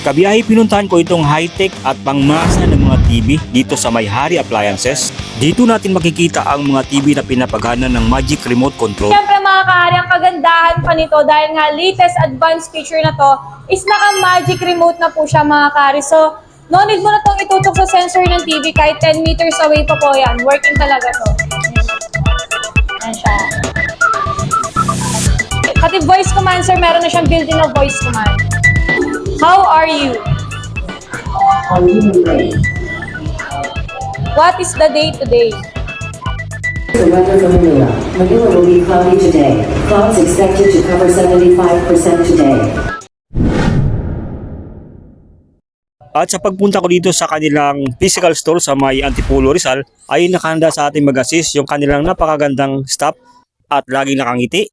Kabiyahe pinuntahan ko itong high-tech at pangmasa ng mga TV dito sa May Hari Appliances. Dito natin makikita ang mga TV na pinapagana ng Magic Remote Control. Siyempre mga kahari, ang kagandahan pa nito dahil nga latest advanced feature na to is naka-magic remote na po siya mga kahari. So, no need mo na itong itutok sa sensor ng TV kahit 10 meters away pa po yan. Working talaga to. Ayan siya. Pati voice command, sir, meron na siyang built-in na voice command. How are you? What is the day today? The weather for Manila. Manila will be cloudy today. Clouds expected to cover 75% today. At sa pagpunta ko dito sa kanilang physical store sa may Antipolo Rizal ay nakahanda sa ating mag-assist yung kanilang napakagandang staff at laging nakangiti.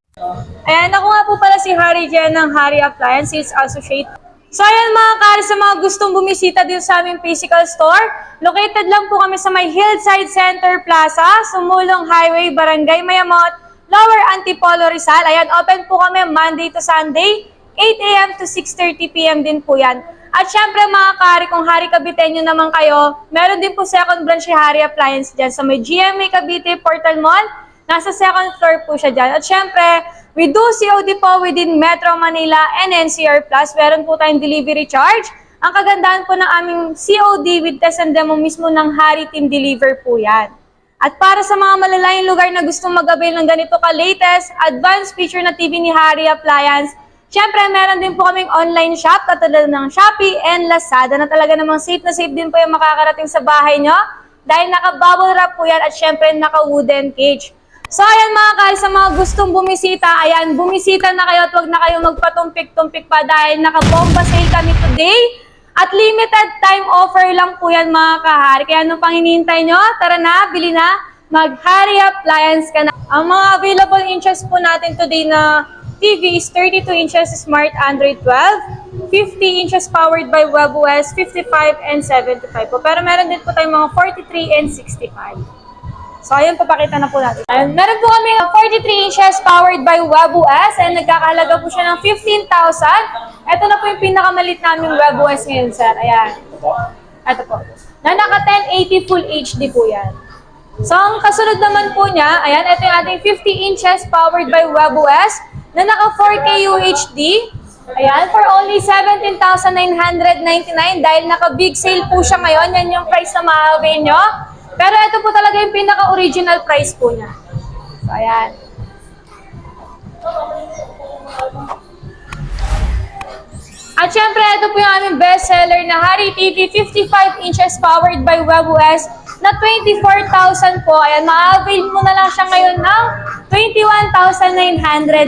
Ayan, ako nga po pala si Harry Jen ng Harry Appliances Associate. So ayan mga kari, sa mga gustong bumisita dito sa aming physical store, located lang po kami sa may Hillside Center Plaza, Sumulong Highway, Barangay Mayamot, Lower Antipolo Rizal. Ayan, open po kami Monday to Sunday, 8 a.m. to 6.30 p.m. din po yan. At syempre mga kari, kung Hari Caviteño naman kayo, meron din po second branch si Hari Appliance dyan sa may GMA Cavite Portal Mall. Nasa second floor po siya dyan. At syempre, we do COD po within Metro Manila and NCR Plus. Meron po tayong delivery charge. Ang kagandahan po ng aming COD with test and demo mismo ng Hari Team Deliver po yan. At para sa mga malalayong lugar na gustong mag-avail ng ganito ka-latest, advanced feature na TV ni Hari Appliance, Siyempre, meron din po kaming online shop katulad ng Shopee and Lazada na talaga namang safe na safe din po yung makakarating sa bahay nyo dahil naka-bubble wrap po yan at syempre naka-wooden cage. So ayan mga kari, sa mga gustong bumisita, ayan, bumisita na kayo at huwag na kayo magpatumpik-tumpik pa dahil naka-bomba sale kami today. At limited time offer lang po yan mga kahari. Kaya anong pang hinihintay nyo? Tara na, bili na. Mag-Hari Appliance ka na. Ang mga available inches po natin today na TV is 32 inches Smart Android 12, 50 inches powered by WebOS, 55 and 75 po. Pero meron din po tayong mga 43 and 65. So, ayun, papakita na po natin. Ayun, meron po kami 43 inches powered by WebOS and nagkakahalaga po siya ng 15,000. Ito na po yung pinakamalit naming WebOS ngayon, sir. Ayan. Ito po. Na naka 1080 Full HD po yan. So, ang kasunod naman po niya, ayan, ito yung ating 50 inches powered by WebOS na naka 4K UHD. Ayan, for only 17,999 dahil naka big sale po siya ngayon. Yan yung price na ma-avail nyo. Pero ito po talaga yung pinaka-original price po niya. So, ayan. At syempre, ito po yung aming bestseller na Hari TV 55 inches powered by WebOS na 24,000 po. Ayan, ma-avail mo na lang siya ngayon ng 21,999.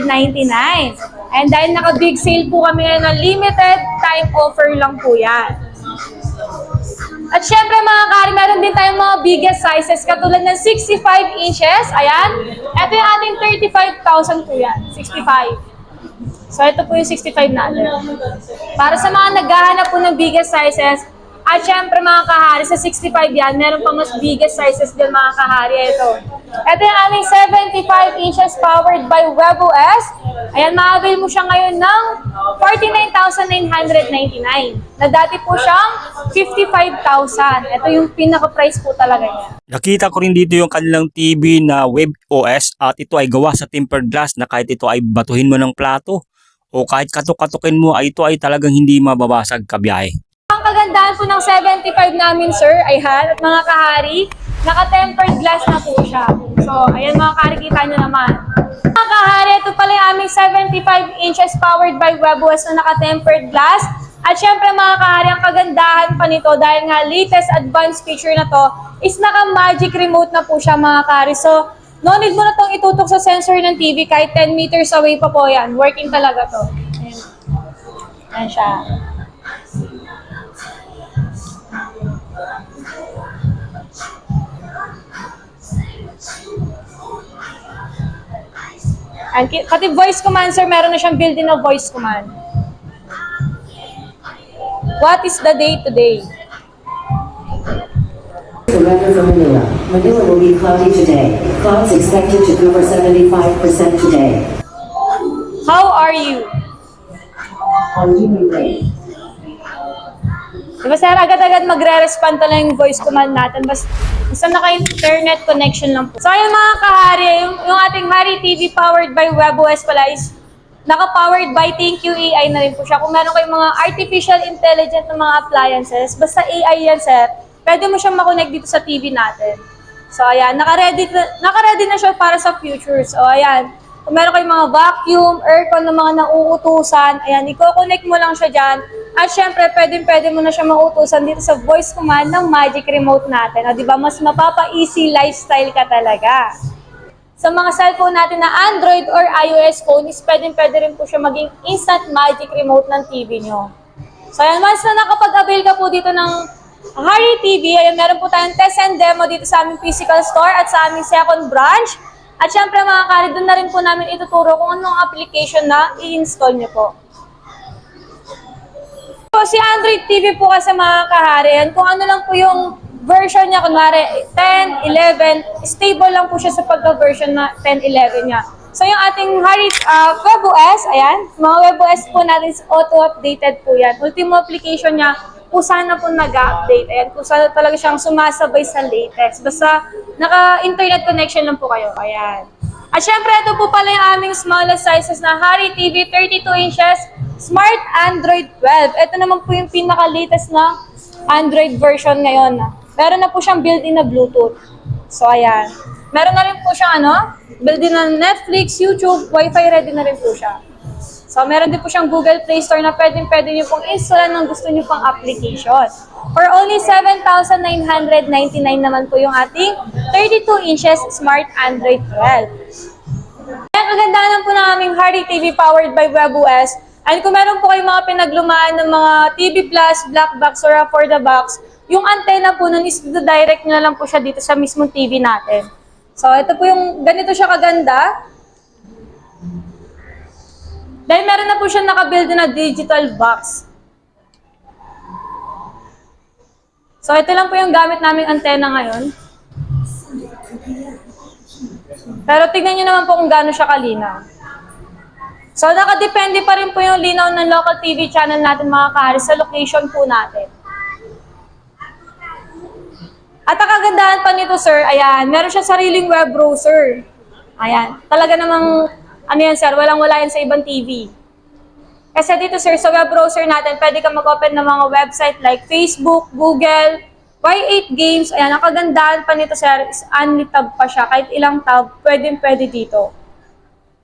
And dahil naka-big sale po kami ngayon ng limited time offer lang po yan. At syempre mga kari, meron din tayong mga biggest sizes katulad ng 65 inches. Ayan. Ito yung ating 35,000 po yan. 65. So ito po yung 65 natin. Para sa mga naghahanap po ng biggest sizes, at syempre mga kahari, sa 65 yan, meron pa mas biggest sizes din mga kahari. Ito. Ito yung aming 75 inches powered by WebOS. Ayan, ma-avail mo siya ngayon ng 49,999. Na dati po siyang 55,000. Ito yung pinaka-price po talaga niya. Nakita ko rin dito yung kanilang TV na WebOS at ito ay gawa sa tempered glass na kahit ito ay batuhin mo ng plato o kahit katok-katukin mo ay ito ay talagang hindi mababasag kabiyahe. Kagandahan po ng 75 namin, sir, ay hat at mga kahari, naka-tempered glass na po siya. So, ayan mga kahari, kita nyo naman. Mga kahari, ito pala yung aming 75 inches powered by WebOS na naka-tempered glass. At syempre mga kahari, ang kagandahan pa nito dahil nga latest advanced feature na to is naka-magic remote na po siya mga kahari. So, no need mo na itong itutok sa sensor ng TV kahit 10 meters away pa po yan. Working talaga to. Ayan. Ayan siya. And pati voice command, sir, meron na siyang built-in na voice command. What is the day today? Weather for Manila. Manila will be cloudy today. Clouds expected to cover 75% today. How are you? Diba sir, agad-agad magre-respond talaga yung voice command natin. Basta, basta naka-internet connection lang po. So ayun mga kahari, yung, yung ating Hari TV powered by WebOS pala is naka-powered by You AI na rin po siya. Kung meron kayong mga artificial intelligent na mga appliances, basta AI yan sir, pwede mo siyang makonect dito sa TV natin. So ayan, naka-ready, na- naka-ready na siya para sa future. So ayan, kung meron kayong mga vacuum, aircon na mga nauutusan, ayan, i-connect mo lang siya dyan. At syempre, pwede-pwede mo na siya mautusan dito sa voice command ng Magic Remote natin. O, di ba? Mas mapapa-easy lifestyle ka talaga. Sa mga cellphone natin na Android or iOS phone, is pwede-pwede rin po siya maging instant Magic Remote ng TV nyo. So ayan, once na nakapag-avail ka po dito ng Hari TV, ayan, meron po tayong test and demo dito sa aming physical store at sa aming second branch. At syempre mga kari, doon na rin po namin ituturo kung anong application na i-install nyo po. So, si Android TV po kasi mga kahari, yan, kung ano lang po yung version niya, kunwari 10, 11, stable lang po siya sa pagka-version na 10, 11 niya. So yung ating Hari uh, WebOS, ayan, mga WebOS po natin auto-updated po yan. Ultimo application niya, kusa na po nag-update. Ayan, kusa talaga siyang sumasabay sa latest. Basta naka-internet connection lang po kayo. Ayan. At syempre, ito po pala yung aming smallest sizes na Hari TV 32 inches Smart Android 12. Ito naman po yung pinaka-latest na Android version ngayon. Meron na po siyang built-in na Bluetooth. So, ayan. Meron na rin po siyang ano, built-in na Netflix, YouTube, Wi-Fi ready na rin po siya. So, meron din po siyang Google Play Store na pwedeng pwede nyo pong installan ng gusto nyo pang application. For only 7,999 naman po yung ating 32 inches Smart Android 12. Ang kagandahan po ng aming Hardy TV powered by WebOS. And kung meron po kayong mga pinaglumaan ng mga TV Plus, Black Box, or For the Box, yung antenna po nun is direct na lang po siya dito sa mismong TV natin. So, ito po yung, ganito siya kaganda. Dahil meron na po siya nakabuild na digital box. So, ito lang po yung gamit namin antena ngayon. Pero tignan nyo naman po kung gaano siya kalinaw. So, nakadepende pa rin po yung linaw ng local TV channel natin mga kahari sa location po natin. At ang kagandahan pa nito, sir, ayan, meron siya sariling web browser. Ayan, talaga namang, ano yan, sir, walang-wala yan sa ibang TV. Kasi dito, sir, sa web browser natin, pwede ka mag-open ng mga website like Facebook, Google, Y8 Games. Ayan, ang kagandahan pa nito, sir, is only tab pa siya. Kahit ilang tab, pwede pwede dito.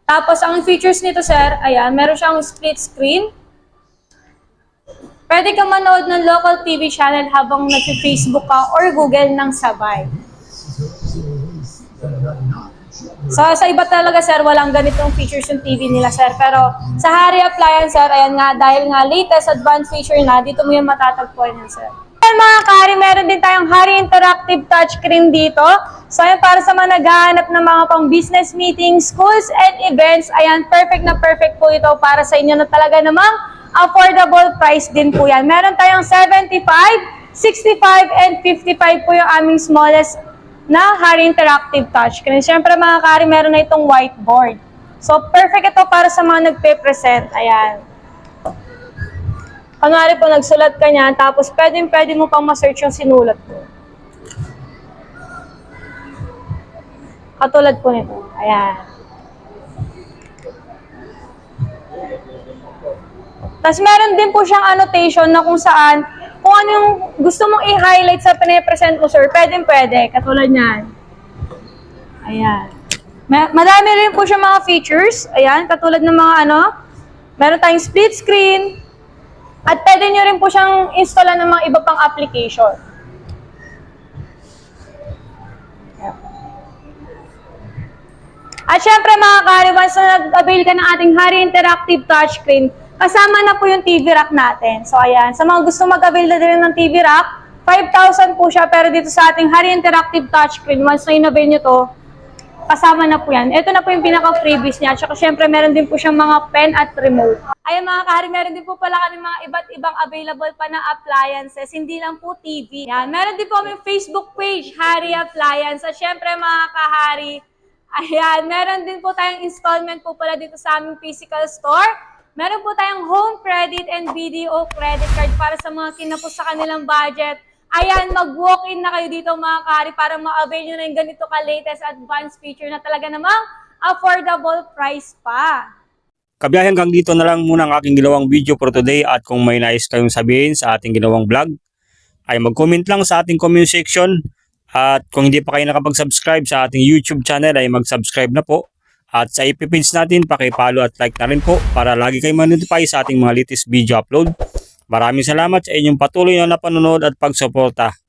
Tapos, ang features nito, sir, ayan, meron siyang split screen. Pwede ka manood ng local TV channel habang nag-Facebook ka or Google ng sabay. So, sa iba talaga, sir, walang ganitong features yung TV nila, sir. Pero sa Harry Appliance, sir, ayan nga, dahil nga latest advanced feature na, dito mo yung matatagpuan yan, sir. Ayan mga kari, meron din tayong Harry Interactive Touchscreen dito. So, ayan, para sa mga naghahanap ng mga pang business meetings, schools, and events, ayan, perfect na perfect po ito para sa inyo na talaga namang affordable price din po yan. Meron tayong 75, 65, and 55 po yung aming smallest na Harry Interactive Touchscreen. Siyempre mga kari, meron na itong whiteboard. So, perfect ito para sa mga nagpe-present. Ayan. Kunwari po, nagsulat ka niyan, tapos pwedeng pwede mo pang ma-search yung sinulat mo. Katulad po nito. Ayan. Tapos meron din po siyang annotation na kung saan, kung ano yung gusto mong i-highlight sa pine-present mo, sir, pwedeng pwede. Katulad niyan. Ayan. Ma- madami rin po siya mga features. Ayan, katulad ng mga ano, meron tayong split screen. At pwede nyo rin po siyang installan ng mga iba pang application. At syempre mga kari, once na nag-avail ka ng ating Harry Interactive Touchscreen, kasama na po yung TV rack natin. So ayan, sa mga gusto mag-avail na din ng TV rack, 5,000 po siya, pero dito sa ating Harry Interactive Touchscreen, once na in-avail nyo to, kasama na po yan. Ito na po yung pinaka-freebies niya. Tsaka syempre, meron din po siyang mga pen at remote. Ayan mga kahari, meron din po pala kami mga iba't ibang available pa na appliances. Hindi lang po TV. Yan. Meron din po kami Facebook page, Hari Appliance. At syempre mga kahari, ayan, meron din po tayong installment po pala dito sa aming physical store. Meron po tayong home credit and BDO credit card para sa mga kinapos sa kanilang budget. Ayan, mag-walk-in na kayo dito mga kari para ma-avail nyo na yung ganito ka-latest advanced feature na talaga namang affordable price pa. Kabiyahe hanggang dito na lang muna ang aking ginawang video for today at kung may nais kayong sabihin sa ating ginawang vlog ay mag-comment lang sa ating comment section at kung hindi pa kayo nakapag-subscribe sa ating YouTube channel ay mag-subscribe na po at sa IP page natin paki-follow at like na rin po para lagi kayo ma-notify sa ating mga latest video upload. Maraming salamat sa inyong patuloy na napanonood at pagsuporta.